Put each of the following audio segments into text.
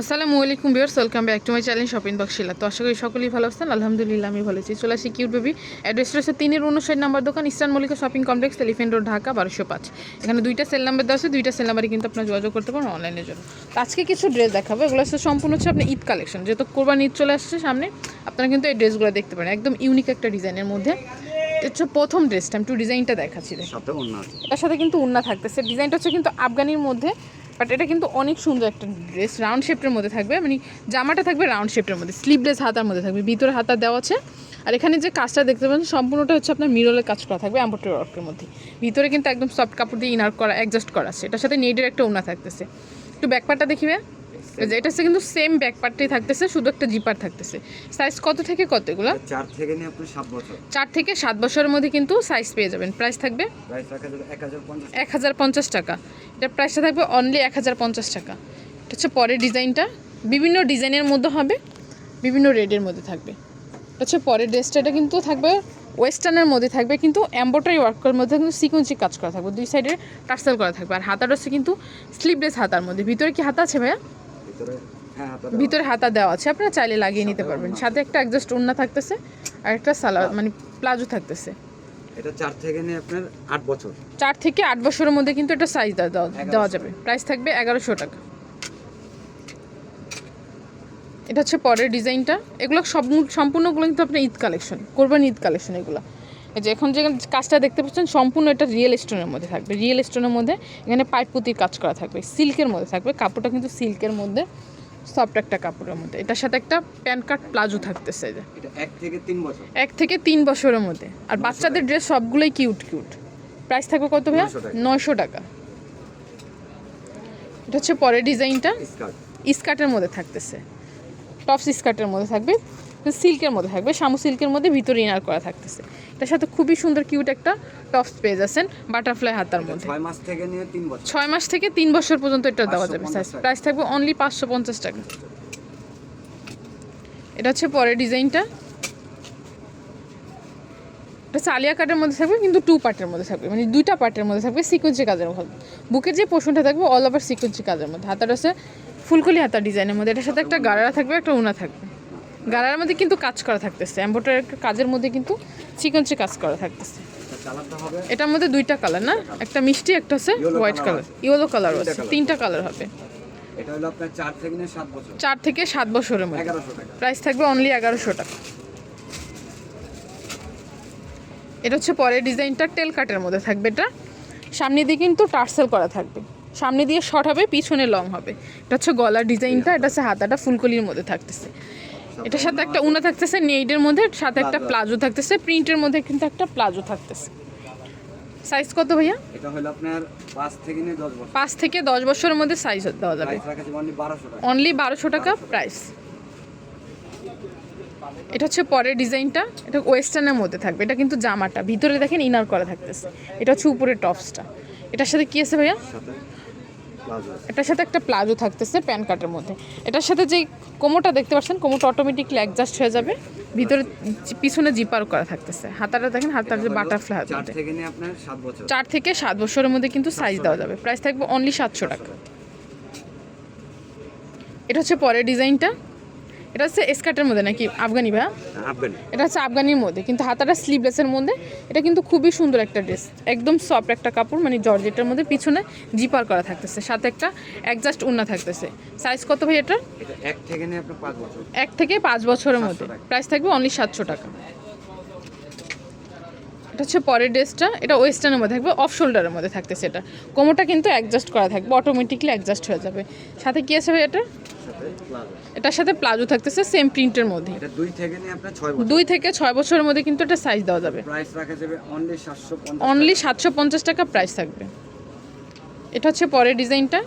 আসসালামু আলাইকুম viewers welcome back to my channel shopping বক্সিলা তো আশা করি সকলেই ভালো আছেন আলহামদুলিল্লাহ আমি ভালো আছি। চলে আসি কিউট বেবি অ্যাড্রেস রয়েছে তিনের উনষাট নাম্বার দোকান Eastern Mallika Shopping Complex Elephant Road Dhaka বারোশো পাঁচ। এখানে দুইটা সেল নাম্বার দেওয়া আছে দুইটা সেল নাম্বারে কিন্তু আপনার যোগাযোগ করতে পারেন অনলাইনের জন্য। তো আজকে কিছু ড্রেস দেখাবো এগুলো হচ্ছে সম্পূর্ণ হচ্ছে আপনার ঈদ কালেকশন। যেহেতু কোরবান ঈদ চলে আসছে সামনে আপনারা কিন্তু এই ড্রেসগুলো দেখতে পারেন একদম ইউনিক একটা ডিজাইনের মধ্যে। হচ্ছে প্রথম ড্রেসটা আমি একটু ডিজাইনটা দেখাচ্ছি এটার সাথে কিন্তু উন্না থাকতেছে ডিজাইনটা হচ্ছে কিন্তু আফগানির মধ্যে বাট এটা কিন্তু অনেক সুন্দর একটা ড্রেস রাউন্ড শেপের মধ্যে থাকবে। মানে জামাটা থাকবে রাউন্ড শেপের মধ্যে স্লিভলেস হাতার মধ্যে থাকবে, ভিতরে হাতা দেওয়া আছে। আর এখানে যে কাজটা দেখতে পাচ্ছেন, সম্পূর্ণটা হচ্ছে আপনার মিরলের কাজ করা থাকবে অ্যাম্বোটারি ওয়ার্কের মধ্যে। ভিতরে কিন্তু একদম সফট কাপড় দিয়ে ইনার করা অ্যাডজাস্ট করা আছে। এটার সাথে নেটের একটা ওনা থাকতেছে। একটু ব্যাকপারটা দেখিবে যে এটা হচ্ছে কিন্তু সেম ব্যাকপারটাই থাকতেছে শুধু একটা জিপার থাকতেছে। সাইজ কত থেকে কত এগুলো? চার থেকে নিয়ে আপনি সাত বছর। চার থেকে সাত বছরের মধ্যে কিন্তু সাইজ পেয়ে যাবেন। প্রাইস থাকবে? এক হাজার পঞ্চাশ টাকা। এটা প্রাইসটা থাকবে অনলি এক হাজার পঞ্চাশ টাকা। এটা হচ্ছে পরের ডিজাইনটা। বিভিন্ন ডিজাইনের মধ্যে হবে বিভিন্ন রেডের মধ্যে থাকবে। এটা হচ্ছে পরের ড্রেসটা এটা কিন্তু থাকবে ওয়েস্টার্নের মধ্যে থাকবে কিন্তু এম্ব্রয়ডারি ওয়ার্কের মধ্যে কিন্তু সিকোয়েন্সি কাজ করা থাকবে। দুই সাইডে টার্সেল করা থাকবে। আর হাতাটা হচ্ছে কিন্তু স্লিভলেস হাতার মধ্যে। ভিতরে কি হাতা আছে ভাইয়া? ভিতরে হাতা দেওয়া আছে আপনারা চাইলে লাগিয়ে নিতে পারবেন। সাথে একটা একজাস্ট ওন্না থাকতেছে আর একটা সালা মানে প্লাজো থাকতেছে। এটা চার থেকে নিয়ে আপনার আট বছর। চার থেকে আট বছরের মধ্যে কিন্তু এটা সাইজ দেওয়া যাবে। প্রাইস থাকবে এগারোশো টাকা। এটা হচ্ছে পরের ডিজাইনটা এগুলো সব সম্পূর্ণগুলো কিন্তু আপনার ঈদ কালেকশন করবেন ঈদ কালেকশন এগুলো। যে এখন যে কাজটা দেখতে পাচ্ছেন সম্পূর্ণ এটা রিয়েল স্টোনের মধ্যে থাকবে। রিয়েল স্টোনের মধ্যে এখানে পাইপ পুঁতির কাজ করা থাকবে সিল্কের মধ্যে থাকবে। কাপড়টা কিন্তু সিল্কের মধ্যে সফট একটা কাপড়ের মধ্যে। এটার সাথে একটা প্যান কার্ড প্লাজো থাকতেছে যে। এক থেকে তিন বছর। এক থেকে তিন বছরের মধ্যে। আর বাচ্চাদের ড্রেস সবগুলোই কিউট কিউট প্রাইস থাকবে কত ভাইয়া? নয়শো টাকা। এটা হচ্ছে পরের ডিজাইনটা। স্কার্ট স্কার্টের মধ্যে থাকতেছে। টপস স্কার্টের মধ্যে থাকবে। সিল্কের মধ্যে থাকবে শামু সিল্কের মধ্যে ভিতরে ইনার করা থাকতেছে। এটার সাথে খুবই সুন্দর কিউট একটা টপস পেয়ে যাচ্ছেন বাটারফ্লাই হাতার মধ্যে। ছয় মাস থেকে নিয়ে তিন বছর। ছয় মাস থেকে তিন বছর পর্যন্ত এটা দেওয়া যাবে 550 প্রাইস থাকবে অনলি পাঁচশো পঞ্চাশ টাকা। এটা হচ্ছে পরের ডিজাইনটা। এটা চালিয়া কাটের মধ্যে থাকবে কিন্তু টু পার্টের মধ্যে থাকবে। মানে দুইটা পার্টের মধ্যে থাকবে সিকোয়েন্সি কাজের মধ্যে। বুকের যে পোর্শনটা থাকবে অল ওভার সিকোয়েন্সি কাজের মধ্যে। হাতাটা হচ্ছে ফুলকলি হাতা ডিজাইনের মধ্যে। এটার সাথে একটা গাড়ারা থাকবে একটা উনা থাকবে। গাড়ার মধ্যে কিন্তু কাজ করা থাকতেছে এম্বোটার কাজের মধ্যে কিন্তু সিকোয়েন্সি কাজ করা থাকতেছে। এটার মধ্যে দুইটা কালার না? একটা মিষ্টি একটা হচ্ছে হোয়াইট কালার ইয়েলো কালার আছে। তিনটা কালার হবে। এটা হলো আপনার চার থেকে সাত বছর। থেকে বছরের মধ্যে। টাকা। প্রাইস থাকবে অনলি এগারোশো টাকা। এটা হচ্ছে পরের ডিজাইনটা টেল কাটের মধ্যে থাকবে এটা। সামনে দিয়ে কিন্তু টার্সেল করা থাকবে। সামনে দিয়ে শর্ট হবে পিছনে লং হবে। এটা হচ্ছে গলার ডিজাইনটা এটা হচ্ছে হাতাটা ফুলকলির মধ্যে থাকতেছে। এটার সাথে একটা উনা থাকতেছে নেইডের মধ্যে সাথে একটা প্লাজো থাকতেছে প্রিন্টের মধ্যে কিন্তু একটা প্লাজো থাকতেছে। সাইজ কত ভাইয়া? এটা হলো আপনার পাঁচ থেকে নিয়ে দশ বছর। পাঁচ থেকে দশ বছরের মধ্যে সাইজ দেওয়া যাবে। অনলি বারোশো টাকা। প্রাইস এটা হচ্ছে পরের ডিজাইনটা। এটা ওয়েস্টার্নের মধ্যে থাকবে। এটা কিন্তু জামাটা। ভিতরে দেখেন ইনার করা থাকতেছে। এটা হচ্ছে উপরের টপসটা এটার সাথে কি আছে ভাইয়া? এটার সাথে একটা প্লাজো থাকতেছে প্যান কাটের মধ্যে। এটার সাথে যে কোমোটা দেখতে পাচ্ছেন কোমোটা অটোমেটিকলি অ্যাডজাস্ট হয়ে যাবে। ভিতরে পিছনে জিপার করা থাকতেছে। হাতাটা দেখেন হাতার যে বাটারফ্লাই হাত চার থেকে সাত বছরের মধ্যে কিন্তু সাইজ দেওয়া যাবে। প্রাইস থাকবে অনলি সাতশো টাকা। এটা হচ্ছে পরের ডিজাইনটা এটা হচ্ছে স্কার্টের মধ্যে নাকি আফগানি ভাই আফগানি। এটা হচ্ছে আফগানির মধ্যে কিন্তু হাতাটা স্লিভলেসের মধ্যে। এটা কিন্তু খুবই সুন্দর একটা ড্রেস একদম সফট একটা কাপড় মানে জর্জেটের মধ্যে পিছনে জিপার করা থাকতেছে সাথে একটা অ্যাডজাস্ট উন্না থাকতেছে। সাইজ কত ভাই এটা এটা এক থেকে পাঁচ বছর। এক থেকে পাঁচ বছরের মধ্যে। প্রাইস থাকবে অনলি সাতশো টাকা। এটা হচ্ছে পরের ড্রেসটা এটা ওয়েস্টার্নের মধ্যে থাকবে অফ শোল্ডারের মধ্যে থাকতেছে এটা। কোমরটা কিন্তু অ্যাডজাস্ট করা থাকবে অটোমেটিকলি অ্যাডজাস্ট হয়ে যাবে। সাথে কি আছে ভাই এটা? এটার সাথে প্লাজো থাকতেছে সেম প্রিন্টের মধ্যে। দুই থেকে ছয় বছরের মধ্যে কিন্তু এটা সাইজ দেওয়া যাবে। অনলি সাতশো পঞ্চাশ টাকা। প্রাইস থাকবে। এটা হচ্ছে পরের ডিজাইনটা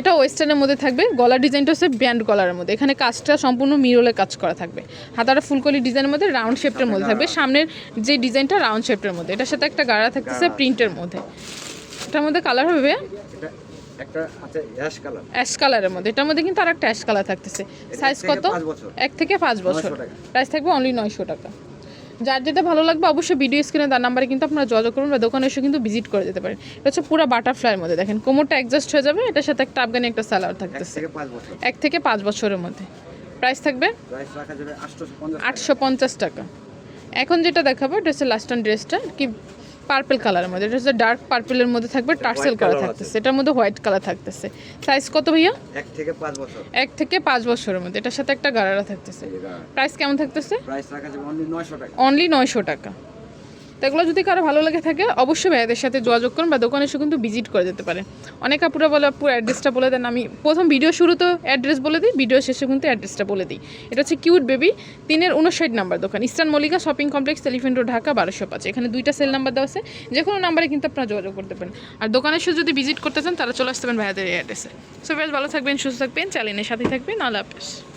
এটা ওয়েস্টার্নের মধ্যে থাকবে গলার ডিজাইনটা হচ্ছে ব্যান্ড গলারের মধ্যে। এখানে কাজটা সম্পূর্ণ মিরলে কাজ করা থাকবে। হাতাটা ফুলকলি ডিজাইনের মধ্যে রাউন্ড শেপের মধ্যে থাকবে। সামনের যে ডিজাইনটা রাউন্ড শেপের মধ্যে। এটার সাথে একটা গাড়া থাকতেছে প্রিন্টের মধ্যে। এটার মধ্যে কালার হবে একটা অ্যাশ কালার। অ্যাশ কালারের মধ্যে। এটার মধ্যে কিন্তু আর একটা অ্যাশ কালার থাকতেছে। সাইজ কত। এক থেকে পাঁচ বছর। 900 প্রাইস থাকবে অনলি নয়শো টাকা। যার যেটা ভালো লাগবে অবশ্যই ভিডিও স্ক্রিনে তার নাম্বারে কিন্তু আপনারা যোগাযোগ করুন বা দোকানে এসে কিন্তু ভিজিট করে যেতে পারেন। এটা হচ্ছে পুরো বাটারফ্লাইয়ের মধ্যে। দেখেন কোমরটা অ্যাডজাস্ট হয়ে যাবে এটার সাথে একটা আফগানি একটা সালোয়ার থাকবে থাকতেছে। এক থেকে পাঁচ বছরের মধ্যে। প্রাইস থাকবে? আটশো পঞ্চাশ টাকা। এখন যেটা দেখাবো এটা হচ্ছে লাস্ট ড্রেসটা কি পার্পল কালারের মধ্যে। এটা হচ্ছে ডার্ক পার্পেলের মধ্যে থাকবে টার্সেল কালার থাকতেছে। এটার মধ্যে হোয়াইট কালার থাকতেছে। সাইজ কত ভাইয়া? এক থেকে পাঁচ বছর। এক থেকে পাঁচ বছরের মধ্যে। এটার সাথে একটা গারারা থাকতেছে। প্রাইস কেমন থাকতেছে? প্রাইস রাখা যাবে অনলি নয়শো টাকা। অনলি নয়শো টাকা। তো এগুলো যদি কারও ভালো লাগে থাকে, অবশ্যই ভাইয়াদের সাথে যোগাযোগ করুন বা দোকানে এসে কিন্তু ভিজিট করে যেতে পারেন। অনেক আপুরা বলে আপুর অ্যাড্রেসটা বলে দেন। আমি প্রথম ভিডিও শুরুতে অ্যাড্রেস বলে দিই ভিডিও শেষে কিন্তু অ্যাড্রেসটা বলে দিই। এটা হচ্ছে কিউট বেবি তিনের উনষাট নাম্বার দোকান। Eastern Mallika Shopping Complex Elephant Road Dhaka, বারোশো পাঁচ। এখানে দুইটা সেল নাম্বার দেওয়া আছে। যে কোনো নাম্বারে কিন্তু আপনারা যোগাযোগ করতে পারেন। আর দোকানে এসে যদি ভিজিট করতে চান, তারা চলে আসতে পারেন ভাইয়াদের এই অ্যাড্রেসে সো বেশ ভালো থাকবেন, সুস্থ থাকবেন চ্যানেলের সাথে থাকবেন। আল্লাহ হাফেজ।